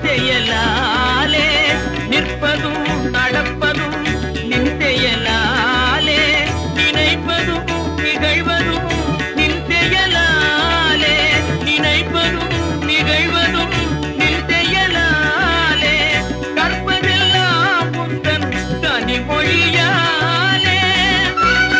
செயலா